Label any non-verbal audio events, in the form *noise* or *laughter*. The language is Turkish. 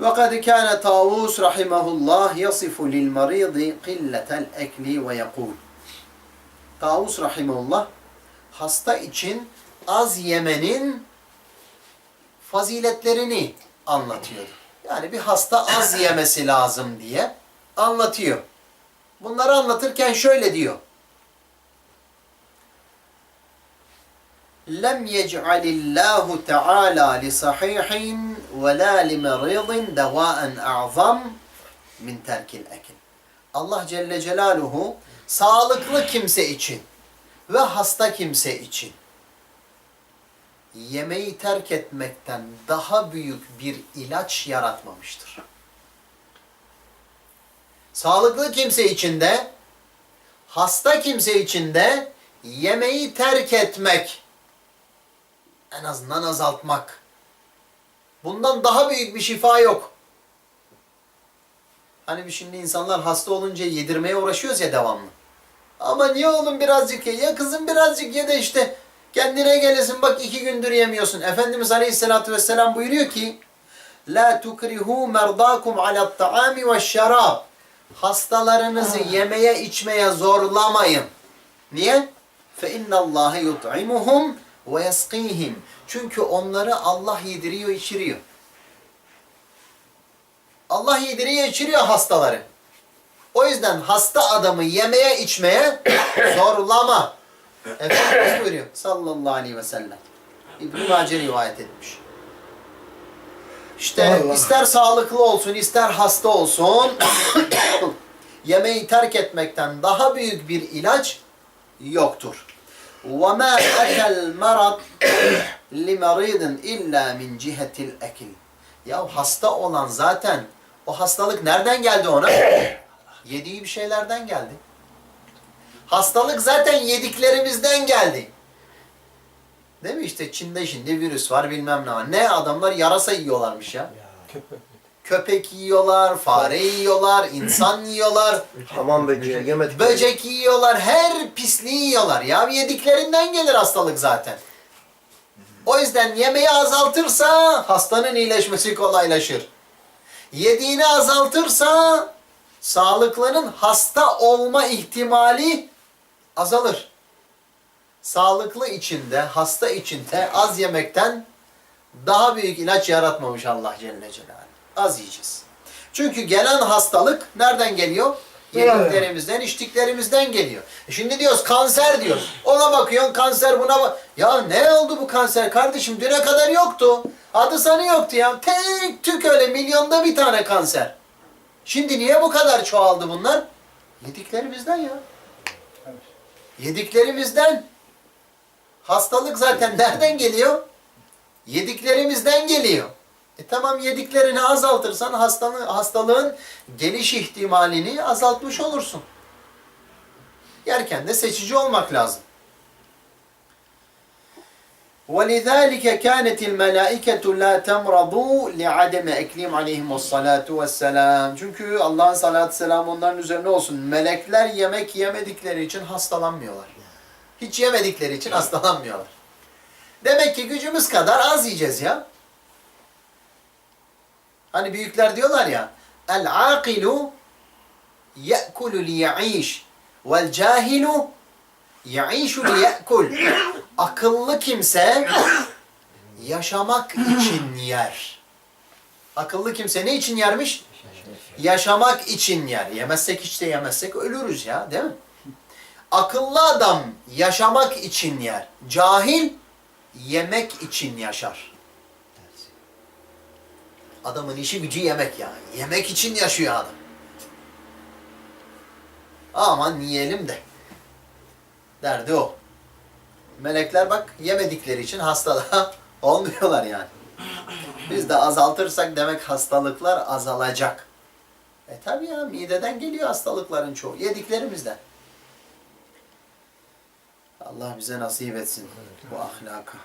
وقد كان طاووس رحمه الله يصف للمريض قلة الأكل ويقول Tavus rahimullah hasta için az yemenin faziletlerini anlatıyor. Yani bir hasta az yemesi lazım diye anlatıyor. Bunları anlatırken şöyle diyor. lem yec'alillahu teala li sahihin ve la li meridin devaen a'zam min terkil ekin. Allah Celle Celaluhu sağlıklı kimse için ve hasta kimse için yemeği terk etmekten daha büyük bir ilaç yaratmamıştır. Sağlıklı kimse için de, hasta kimse için de yemeği terk etmek en azından azaltmak. Bundan daha büyük bir şifa yok. Hani şimdi insanlar hasta olunca yedirmeye uğraşıyoruz ya devamlı. Ama niye oğlum birazcık ye? Ya kızım birazcık ye de işte kendine gelesin bak iki gündür yemiyorsun. Efendimiz Aleyhisselatü Vesselam buyuruyor ki La tukrihu merdakum ala ta'ami ve şarab. Hastalarınızı yemeye içmeye zorlamayın. Niye? Fe innallâhe yut'imuhum ve yeskihim. Çünkü onları Allah yediriyor, içiriyor. Allah yediriyor, içiriyor hastaları. O yüzden hasta adamı yemeye içmeye *coughs* zorlama. Efendimiz buyuruyor sallallahu aleyhi ve sellem. İbn-i Mace rivayet etmiş. İşte Allah. ister sağlıklı olsun, ister hasta olsun *coughs* yemeği terk etmekten daha büyük bir ilaç yoktur. وَمَا أَكَى الْمَرَضْ لِمَرِيدٍ اِلَّا مِنْ جِهَةِ الْاَكِلِ Ya hasta olan zaten o hastalık nereden geldi ona? Yediği bir şeylerden geldi. Hastalık zaten yediklerimizden geldi. Değil mi işte Çin'de şimdi virüs var bilmem ne var. Ne adamlar yarasa yiyorlarmış ya. Köpek yiyorlar, fare yiyorlar, insan yiyorlar, Hamam böceği yemedik. böcek yiyorlar, her pisliği yiyorlar. Ya yediklerinden gelir hastalık zaten. O yüzden yemeği azaltırsa hastanın iyileşmesi kolaylaşır. Yediğini azaltırsa sağlıklının hasta olma ihtimali azalır. Sağlıklı içinde, hasta içinde az yemekten daha büyük ilaç yaratmamış Allah Celle Celaluhu. Az yiyeceğiz. Çünkü gelen hastalık nereden geliyor? Yediklerimizden, içtiklerimizden geliyor. E şimdi diyoruz kanser diyoruz. Ona bakıyorsun kanser buna bak. Ya ne oldu bu kanser kardeşim? Düne kadar yoktu. Adı sanı yoktu ya. Tek tük öyle milyonda bir tane kanser. Şimdi niye bu kadar çoğaldı bunlar? Yediklerimizden ya. Yediklerimizden. Hastalık zaten nereden geliyor? Yediklerimizden geliyor. E tamam yediklerini azaltırsan hastalığın, hastalığın geliş ihtimalini azaltmış olursun. Yerken de seçici olmak lazım. وَلِذَٰلِكَ كَانَتِ الْمَلَائِكَةُ لَا تَمْرَضُ لِعَدَمَ اَكْلِيمْ عَلَيْهِمُ الصَّلَاةُ وَالسَّلَامُ Çünkü Allah'ın salatü selamı onların üzerine olsun. Melekler yemek yemedikleri için hastalanmıyorlar. Hiç yemedikleri için hastalanmıyorlar. Demek ki gücümüz kadar az yiyeceğiz ya. Hani büyükler diyorlar ya el aqilu ye'kulu li ya'iş vel cahilu ya'işu li akıllı kimse yaşamak için yer. Akıllı kimse ne için yermiş? Yaşamak için yer. Yemezsek hiç de yemezsek ölürüz ya değil mi? Akıllı adam yaşamak için yer. Cahil yemek için yaşar. Adamın işi gücü yemek yani. Yemek için yaşıyor adam. Aman yiyelim de. Derdi o. Melekler bak yemedikleri için hastalığa *laughs* olmuyorlar yani. Biz de azaltırsak demek hastalıklar azalacak. E tabi ya mideden geliyor hastalıkların çoğu. Yediklerimizden. Allah bize nasip etsin bu ahlaka.